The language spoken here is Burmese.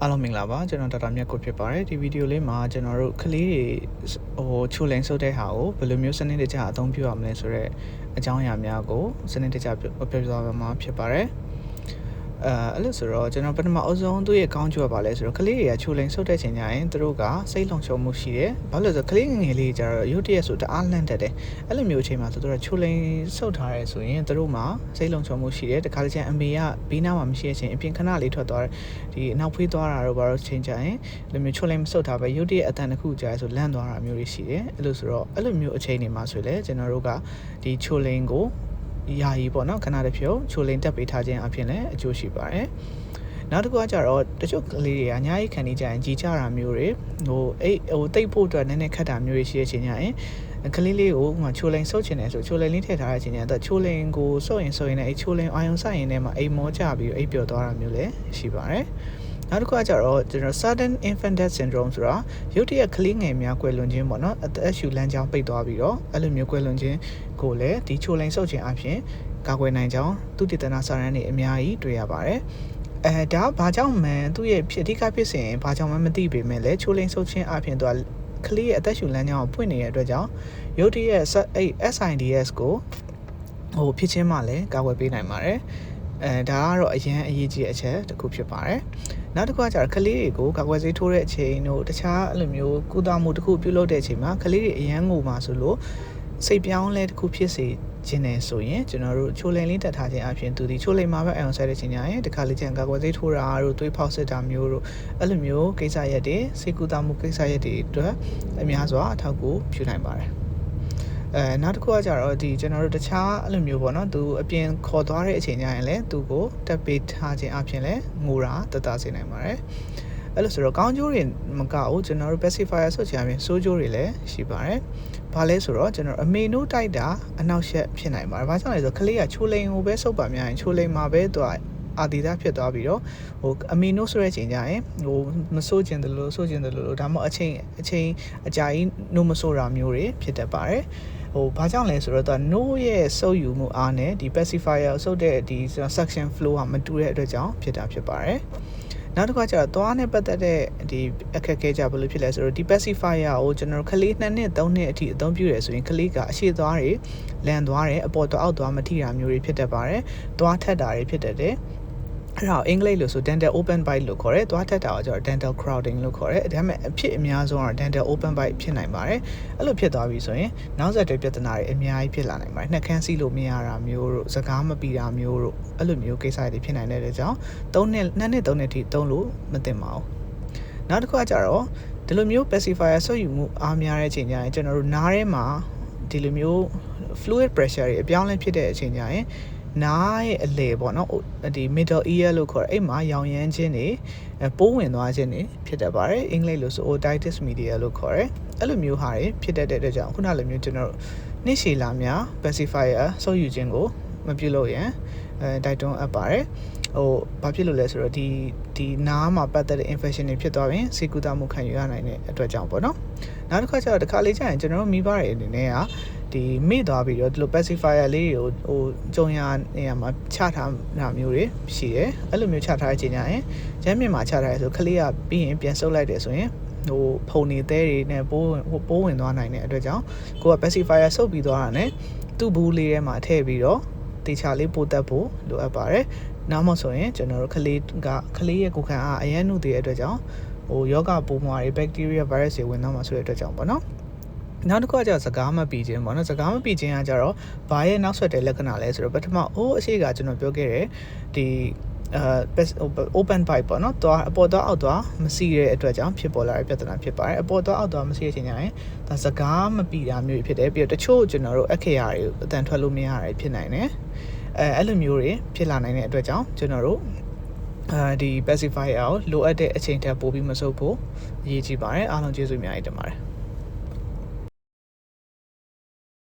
အားလုံးမင်္ဂလာပါကျွန်တော်ဒေါက်တာမြတ်ကိုဖြစ်ပါတယ်ဒီဗီဒီယိုလေးမှာကျွန်တော်တို့ကလေးတွေဟိုချိုလိန်ဆုပ်တဲ့ဟာကိုဘယ်လိုမျိုးစနစ်တကျအသုံးပြုရမလဲဆိုတော့အကြောင်းအရာများကိုစနစ်တကျပြောပြသွားမှာဖြစ်ပါတယ် အဲအဲ့လိုဆိုတော့ကျွန်တော်ပထမအဆုံးသူ့ရဲ့ကောင်းကျိုးကပါလဲဆိုတော့ကလေးတွေကချိုလိန်ဆုပ်တဲ့ချိန်ကျရင်သူတို့ကစိတ်လုံခြုံမှုရှိတယ်ဘာလို့လဲဆိုတော့ကလေးငယ်လေးကြတော့ရုတ်တရက်ဆိုတအားလန့်တတ်တယ်အဲ့လိုမျိုးအချိန်မှာသူတို့ကချိုလိန်ဆုပ်ထားရဲဆိုရင်သူတို့မှာစိတ်လုံခြုံမှုရှိတယ်တခါတည်းကျအမေကဘေးနားမှာမရှိတဲ့အချိန်အပြင်ခဏလေးထွက်သွားတယ်ဒီအနောက်ဖွေးသွားတာတော့ဘာလို့ချိန်ကြရင်လိုမျိုးချိုလိန်မဆုပ်ထားပဲရုတ်တရက်အတန်တစ်ခုကြာရဲဆိုလန့်သွားတာမျိုးတွေရှိတယ်အဲ့လိုဆိုတော့အဲ့လိုမျိုးအချိန်တွေမှာဆိုလေကျွန်တော်တို့ကဒီချိုလိန်ကို ယာယီပေါ့နော်ခဏတစ်ဖြုတ်ချိုလိန်တက်ပေးထားခြင်းအပြင်လည်းအကျိုးရှိပါတယ်နောက်တစ်ခုကကြတော့တချို့ကလေးတွေကအများကြီးခံနေကြရင်ကြီးကြတာမျိုးတွေဟိုအိတ်ဟိုတိတ်ဖို့အတွက်နည်းနည်းခက်တာမျိုးတွေရှိတဲ့ချိန်ညရင်ကလေးလေးကိုဥမာချိုလိန်ဆုပ်ချင်တယ်ဆိုချိုလိန်လေးထည့်ထားတဲ့ချိန်ညတော့ချိုလိန်ကိုဆုပ်ရင်ဆုပ်ရင်လည်းအဲ့ချိုလိန်အာယုံဆိုင်ရင်လည်းမအိမ်မောကြပြီးအိပ်ပျော်သွားတာမျိုးလည်းရှိပါတယ် နောက်တစ်ခုကကြတော့ကျွန်တော် sudden infant death syndrome ဆိုတာရုတ်တရက်ကလေးငယ်များကွယ်လွန်ခြင်းပေါ့နော်အသက်ရှူလမ်းကြောင်းပိတ်သွားပြီးတော့အဲ့လိုမျိုးကွယ်လွန်ခြင်းကိုလည်းဒီချိုလိန်ဆုပ်ခြင်းအပြင်ကာကွယ်နိုင်ကြောင်းသူတည်တနာစာရန်တွေအများကြီးတွေ့ရပါတယ်အဲဒါဘာကြောင့်မှန်သူ့ရဲ့ဖြစ်အဓိကဖြစ်စဉ်ဘာကြောင့်မှမသိပေမဲ့လည်းချိုလိန်ဆုပ်ခြင်းအပြင်သူကကလေးရဲ့အသက်ရှူလမ်းကြောင်းကိုဖွင့်နေတဲ့အတွက်ကြောင့်ရုတ်တရက်အဲ့ SIDS ကိုဟိုဖြစ်ချင်းမှလည်းကာကွယ်ပေးနိုင်ပါတယ် အဲဒါကတော့အရန်အရေးကြီးတဲ့အချက်တစ်ခုဖြစ်ပါတယ်နောက်တစ်ခုကကျတော့ကလေးတွေကိုကာကွယ်ဆေးထိုးတဲ့အချိန်တို့တခြားအဲ့လိုမျိုးကုသမှုတစ်ခုပြုလုပ်တဲ့အချိန်မှာကလေးတွေအရန်ငိုမှာဆိုလို့စိတ်ပြောင်းလဲတစ်ခုဖြစ်စေခြင်းနဲ့ဆိုရင်ကျွန်တော်တို့ချိုလိန်လေးတက်ထားခြင်းအပြင်သူဒီချိုလိန်မှာပဲအယုံဆက်တဲ့ချိန်ညာရင်တခါလေကျန်ကာကွယ်ဆေးထိုးတာတို့သွေးဖောက်စစ်တာမျိုးတို့အဲ့လိုမျိုးကိစ္စရက်တွေစိတ်ကူတာမှုကိစ္စရက်တွေအတွက်အများစွာအထောက်အကူပြုနိုင်ပါတယ် အဲနောက်တစ်ခုကကြတော့ဒီကျွန်တော်တို့တခြားအဲ့လိုမျိုးပေါ့နော်သူအပြင်ခေါ်သွားတဲ့အချိန်ကျရင်လည်းသူကိုတက်ပေးထားခြင်းအပြင်လည်းငိုတာတတစေနိုင်ပါတယ်အဲ့လိုဆိုတော့ကောင်းကျိုးတွေမကဘူးကျွန်တော်တို့ pacifier ဆိုချင်အပြင်ဆိုးကျိုးတွေလည်းရှိပါတယ်။ဘာလဲဆိုတော့ကျွန်တော်အမေနိုးတိုက်တာအနောက်ရှက်ဖြစ်နိုင်ပါတယ်။ဘာကြောင့်လဲဆိုတော့ကလေးကချိုလိန်ကိုပဲစုပ်ပါများရင်ချိုလိန်မှာပဲသူက အာဒီသားဖြစ်သွားပြီးတော့ဟိုအမီနိုဆိုတဲ့ချိန်ကျရင်ဟိုမဆိုးကျင်တယ်လို့ဆိုးကျင်တယ်လို့ဒါမှမဟုတ်အချိန်အချိန်အကြာကြီးနိုးမဆိုးတာမျိုးတွေဖြစ်တတ်ပါတယ်ဟိုဘာကြောင့်လဲဆိုတော့သူက no ရဲ့စုပ်ယူမှုအားနဲ့ဒီ pacifier စုပ်တဲ့ဒီ suction flow ဟာမတူတဲ့အတွက်ကြောင့်ဖြစ်တာဖြစ်ပါတယ်နောက်တစ်ခါကျတော့သွားနဲ့ပတ်သက်တဲ့ဒီအခက်အခဲကြဘယ်လိုဖြစ်လဲဆိုတော့ဒီ pacifier ကိုကျွန်တော်ကလေး2နှစ်3နှစ်အထိအသုံးပြုရဆိုရင်ကလေးကအရှိသွားတွေလန်သွားတယ်အပေါ်သွားအောက်သွားမထိတာမျိုးတွေဖြစ်တတ်ပါတယ်သွားထက်တာတွေဖြစ်တတ်တယ် အဲ့ဒါအင်္ဂလိပ်လို့ဆို dental open bite လို့ခေါ်တယ်။သွားထက်တာကကျတော့ dental crowding လို့ခေါ်တယ်။ဒါပေမဲ့အဖြစ်အများဆုံးကတော့ dental open bite ဖြစ်နိုင်ပါတယ်။အဲ့လိုဖြစ်သွားပြီဆိုရင်နောက်ဆက်တွဲပြဿနာတွေအများကြီးဖြစ်လာနိုင်ပါတယ်။နှာခမ်းစီးလို့မရတာမျိုးတို့စကားမပီတာမျိုးတို့အဲ့လိုမျိုးကိစ္စတွေဖြစ်နိုင်တဲ့ကြောင့်3နှစ်2နှစ်3နှစ်ထိသုံးလို့မသင့်ပါဘူး။နောက်တစ်ခုကကျတော့ဒီလိုမျိုး pacifier ဆွတ်ယူမှုအားများတဲ့အချိန်ကျရင်ကျွန်တော်တို့နားထဲမှာဒီလိုမျိုး fluid pressure တွေအပြောင်းလဲဖြစ်တဲ့အချိန်ကျရင် နားရဲ့အလေပေါ့နော်ဒီ middle ear လို့ခေါ်တယ်အဲ့မှာရောင်ရမ်းခြင်းတွေပိုးဝင်သွားခြင်းတွေဖြစ်တတ်ပါတယ်အင်္ဂလိပ်လို့ဆို otitis media လို့ခေါ်တယ်အဲ့လိုမျိုးဟာတွေဖြစ်တတ်တဲ့အတွက်ကြောင့်ခုနလိုမျိုးကျွန်တော်တို့နှစ်ရှည်လာများ pacifier ဆုပ်ယူခြင်းကိုမပြုလုပ်ရင်အဲတိုက်တွန်းအပ်ပါတယ်ဟိုဘာဖြစ်လို့လဲဆိုတော့ဒီဒီနားမှာပတ်သက်တဲ့ infection တွေဖြစ်သွားရင်စေကူတာမှုခံယူရနိုင်တဲ့အတွက်ကြောင့်ပေါ့နော်နောက်တစ်ခါကျတော့တစ်ခါလေးကျရင်ကျွန်တော်တို့မိဘတွေအနေနဲ့က ဒီမိသွားပြီးတော့ဒီလို pacifier လေးတွေကိုဟိုကြုံရနေရာမှာချထားတာမျိုးတွေရှိတယ်အဲ့လိုမျိုးချထားတဲ့ချိန်ကျရင်ကျမ်းမြင်မှာချထားရဲဆိုခလေးကပြီးရင်ပြန်ဆုပ်လိုက်တယ်ဆိုရင်ဟိုဖုန်နေသေးတွေနဲ့ပိုးပိုးဝင်သွားနိုင်တဲ့အတွက်ကြောင့်ကိုက pacifier ဆုပ်ပြီးသွားတာ ਨੇ သူ့ဘူးလေးထဲမှာထည့်ပြီးတော့တေချာလေးပို့တက်ဖို့လိုအပ်ပါတယ်နောက်မှဆိုရင်ကျွန်တော်တို့ကလေးကကလေးရဲ့ကိုယ်ခံအားအရန်နုတဲ့အတွက်ကြောင့်ဟိုယောဂပိုးမွားတွေ bacteria virus တွေဝင်သွားမှာဆိုတဲ့အတွက်ကြောင့်ပေါ့နော် နောက်တစ်ခုကကျစကားမပြီးခြင်းပေါ့နော်စကားမပြီးခြင်းကကြတော့ဘာရဲ့နောက်ဆက်တဲ့လက္ခဏာလဲဆိုတော့ပထမအိုးအရှိကကျွန်တော်ပြောခဲ့တယ်ဒီအဲ open pipe ပေါ့နော်သွားအပေါ်သွားအောက်သွားမစီတဲ့အတွက်ကြောင့်ဖြစ်ပေါ်လာတဲ့ပြဿနာဖြစ်ပါတယ်အပေါ်သွားအောက်သွားမစီတဲ့ချိန်ကျရင်ဒါစကားမပြီးတာမျိုးဖြစ်တယ်ပြီးတော့တချို့ကျွန်တော်တို့အခရာတွေအတန်ထွက်လို့မရတာဖြစ်နိုင်တယ်အဲအဲ့လိုမျိုးတွေဖြစ်လာနိုင်တဲ့အတွက်ကြောင့်ကျွန်တော်တို့အဲဒီ pacifier ကိုလိုအပ်တဲ့အချိန်ထက်ပိုပြီးမဆုပ်ဖို့အရေးကြီးပါတယ်အားလုံးကျေးဇူးအများကြီးတင်ပါတယ်